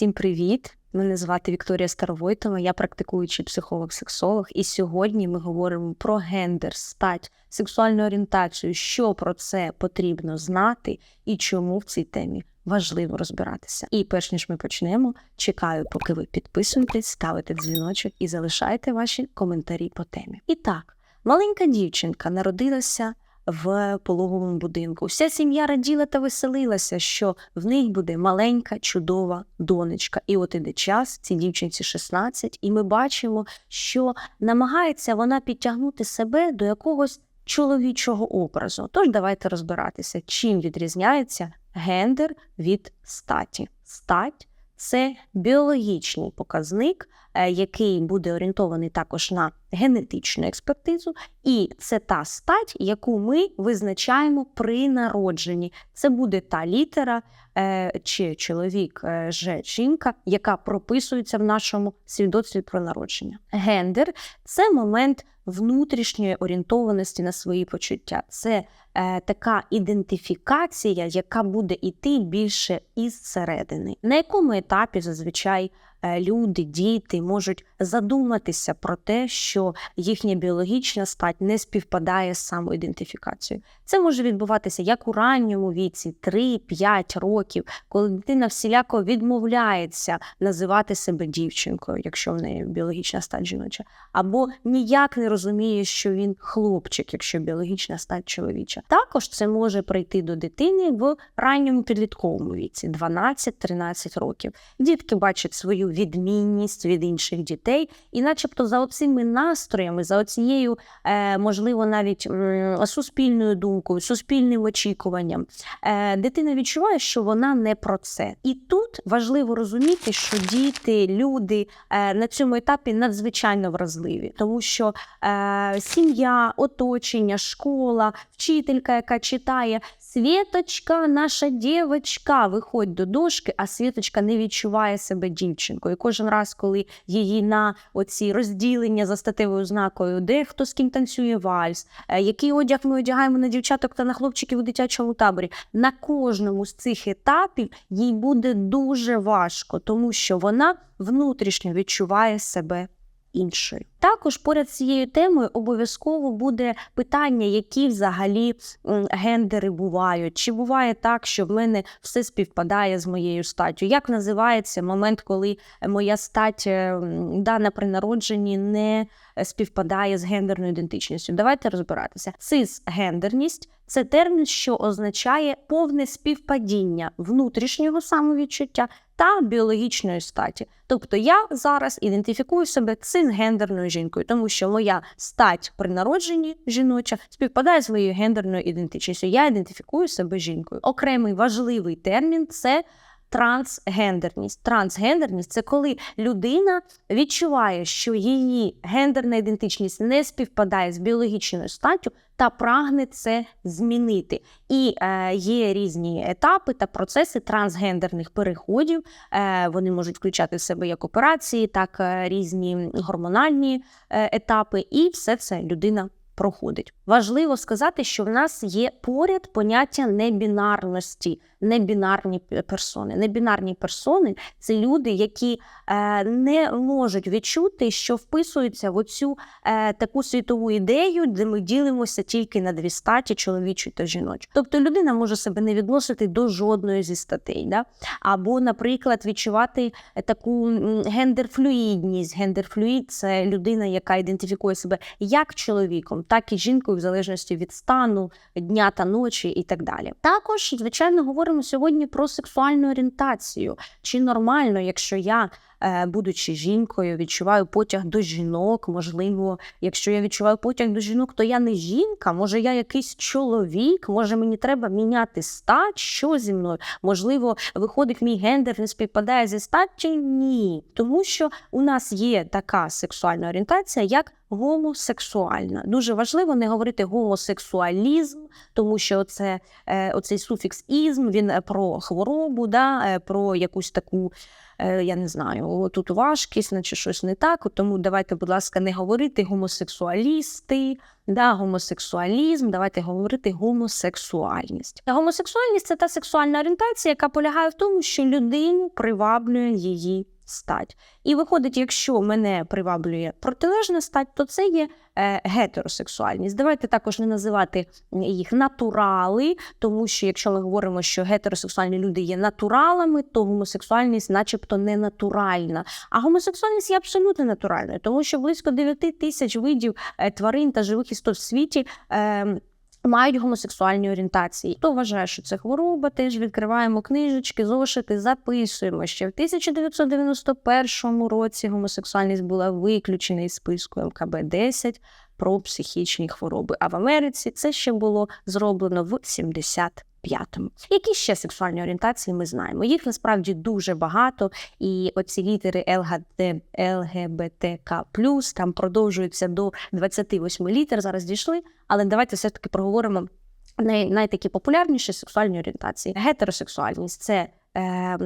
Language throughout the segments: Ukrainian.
Всім привіт! Мене звати Вікторія Старовойтова, я практикуючий психолог-сексолог, і сьогодні ми говоримо про гендер, стать, сексуальну орієнтацію, що про це потрібно знати і чому в цій темі важливо розбиратися. І перш ніж ми почнемо, чекаю, поки ви підписуєтесь, ставите дзвіночок і залишаєте ваші коментарі по темі. І так, маленька дівчинка народилася в пологовому будинку. Вся сім'я раділа та веселилася, що в них буде маленька чудова донечка. І от іде час, цій дівчинці 16, і ми бачимо, що намагається вона підтягнути себе до якогось чоловічого образу. Тож давайте розбиратися, чим відрізняється гендер від статі. Стать це біологічний показник, е, який буде орієнтований також на генетичну експертизу, і це та стать, яку ми визначаємо при народженні. Це буде та літера чи чоловік, е, же жінка, яка прописується в нашому свідоцтві про народження. Гендер це момент внутрішньої орієнтованості на свої почуття. Це е, така ідентифікація, яка буде йти більше із середини. На якому етапі зазвичай е, люди, діти можуть задуматися про те, що їхня біологічна стать не співпадає з самоідентифікацією. Це може відбуватися як у ранньому віці, 3-5 років, коли дитина всіляко відмовляється називати себе дівчинкою, якщо в неї біологічна стать жіноча, або ніяк не розуміє, що він хлопчик, якщо біологічна стать чоловіча. Також це може прийти до дитини в ранньому підлітковому віці, 12-13 років. Дітки бачать свою відмінність від інших дітей, і, начебто, за оцими настроями, за оцією, е, можливо, навіть м, суспільною думкою, суспільним очікуванням, е, дитина відчуває, що вона не про це. І тут важливо розуміти, що діти, люди е, на цьому етапі надзвичайно вразливі, тому що е, сім'я, оточення, школа, вчителька, яка читає. Світочка, наша дівчинка, виходь до дошки, а Світочка не відчуває себе І кожен раз, коли її на оці розділення за статевою знакою, де хто з ким танцює вальс, е, який одяг ми одягаємо на дівчаток та на хлопчиків у дитячому таборі, на кожному з цих етапів їй буде дуже важко, тому що вона внутрішньо відчуває себе іншою. Також поряд цією темою обов'язково буде питання, які взагалі гендери бувають. Чи буває так, що в мене все співпадає з моєю статтю? Як називається момент, коли моя стать е, дана при народженні не співпадає з гендерною ідентичністю? Давайте розбиратися. Цисгендерність це термін, що означає повне співпадіння внутрішнього самовідчуття та біологічної статі. Тобто я зараз ідентифікую себе цисгендерною жінкою, тому що моя стать при народженні жіноча співпадає з моєю гендерною ідентичністю. Я ідентифікую себе жінкою. Окремий важливий термін це. Трансгендерність. Трансгендерність це коли людина відчуває, що її гендерна ідентичність не співпадає з біологічною статтю та прагне це змінити. І е, є різні етапи та процеси трансгендерних переходів. Е, вони можуть включати в себе як операції, так е, різні гормональні е, етапи, і все це людина проходить. Важливо сказати, що в нас є поряд поняття небінарності, небінарні персони. Небінарні персони це люди, які е, не можуть відчути, що вписуються в оцю е, таку світову ідею, де ми ділимося тільки на дві статі чоловічу та жіночу. Тобто людина може себе не відносити до жодної зі статей, да? або, наприклад, відчувати таку гендерфлюїдність. Гендерфлюїд це людина, яка ідентифікує себе як чоловіком, так і жінкою, в залежності від стану, дня та ночі і так далі. Також, звичайно, говоримо сьогодні про сексуальну орієнтацію. Чи нормально, якщо я, будучи жінкою, відчуваю потяг до жінок? Можливо, якщо я відчуваю потяг до жінок, то я не жінка, може, я якийсь чоловік, може мені треба міняти стать, що зі мною? Можливо, виходить, мій гендер не співпадає зі статтю? Ні. Тому що у нас є така сексуальна орієнтація, як гомосексуальна. Дуже важливо не говорити гомосексуалізм, тому що це е, оцей суфікс ізм він е, про хворобу, да, е, про якусь таку. Е, Я не знаю, тут важкість, наче щось не так. Тому давайте, будь ласка, не говорити гомосексуалісти, да, гомосексуалізм, давайте говорити гомосексуальність. Гомосексуальність це та сексуальна орієнтація, яка полягає в тому, що людину приваблює її стать. І виходить, якщо мене приваблює протилежна стать, то це є е, гетеросексуальність. Давайте також не називати їх натурали, тому що якщо ми говоримо, що гетеросексуальні люди є натуралами, то гомосексуальність, начебто, не натуральна. А гомосексуальність є абсолютно натуральною, тому що близько 9 тисяч видів е, тварин та живих істот в світі. Мають гомосексуальні орієнтації. Хто вважає, що це хвороба, теж відкриваємо книжечки, зошити, записуємо. Ще в 1991 році гомосексуальність була виключена із списку МКБ 10 про психічні хвороби. А в Америці це ще було зроблено в 75-му. Які ще сексуальні орієнтації ми знаємо? Їх насправді дуже багато, і оці літери ЛГБТ, ЛГБТК там продовжуються до 28 літер. Зараз дійшли, але давайте все таки проговоримо най, найтакі популярніші сексуальні орієнтації. Гетеросексуальність це е,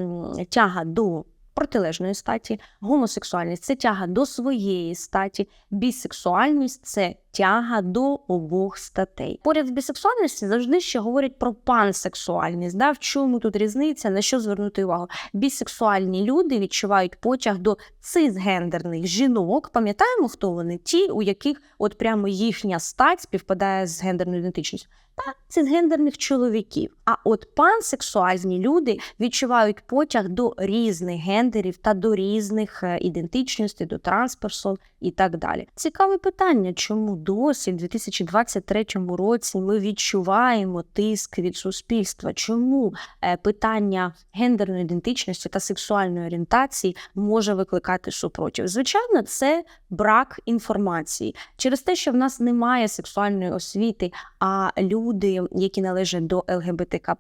тяга до протилежної статі, гомосексуальність це тяга до своєї статі, бісексуальність це тяга до обох статей. Поряд з бісексуальністю завжди ще говорять про пансексуальність. Да? В чому тут різниця, на що звернути увагу? Бісексуальні люди відчувають потяг до цисгендерних жінок. Пам'ятаємо, хто вони? Ті, у яких от прямо їхня стать співпадає з гендерною ідентичністю. Та цисгендерних чоловіків. А от пансексуальні люди відчувають потяг до різних гендерів та до різних е, ідентичностей, до трансперсон і так далі. Цікаве питання, чому досі в 2023 році ми відчуваємо тиск від суспільства? Чому е, питання гендерної ідентичності та сексуальної орієнтації може викликати супротив? Звичайно, це брак інформації через те, що в нас немає сексуальної освіти, а люди, які належать до ЛГБТК,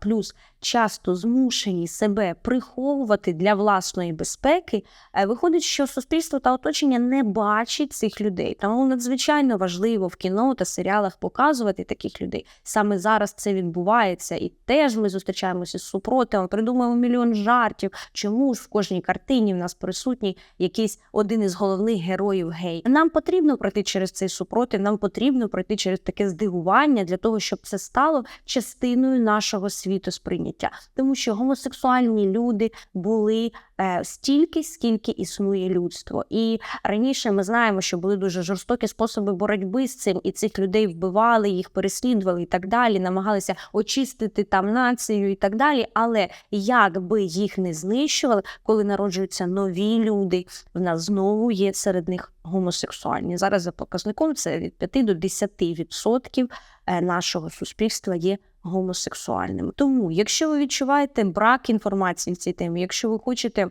часто змушені себе приховувати для власної безпеки, е, виходить, що суспільство та оточення не бачить цих людей. Тому надзвичайно важливо в кіно та серіалах показувати таких людей. Саме зараз це відбувається, і теж ми зустрічаємося з супротивом, придумуємо мільйон жартів. Чому ж в кожній картині в нас присутній якийсь один із головних героїв гей? Нам потрібно пройти через цей супротив, нам потрібно пройти через таке здивування для того, щоб це стало частиною нашого світосприйняття, тому що гомосексуальні люди були стільки, скільки існує людство. І раніше ми знаємо, що були дуже жорстокі способи боротьби з цим, і цих людей вбивали, їх переслідували і так далі, намагалися очистити там націю і так далі. Але як би їх не знищували, коли народжуються нові люди, в нас знову є серед них гомосексуальні. Зараз за показником це від 5 до 10% е, нашого суспільства є гомосексуальним. Тому, якщо ви відчуваєте брак інформації в цій темі, якщо ви хочете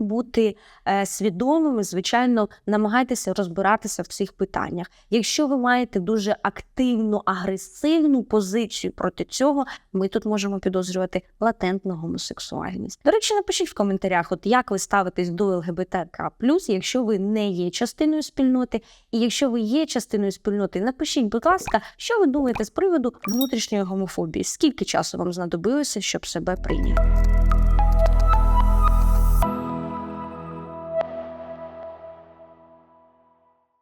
бути е, свідомими, звичайно, намагайтеся розбиратися в цих питаннях. Якщо ви маєте дуже активну, агресивну позицію проти цього, ми тут можемо підозрювати латентну гомосексуальність. До речі, напишіть в коментарях, от як ви ставитесь до ЛГБТК+, якщо ви не є частиною спільноти, і якщо ви є частиною спільноти, напишіть, будь ласка, що ви думаєте з приводу внутрішньої гомофобії? Скільки часу вам знадобилося, щоб себе прийняти?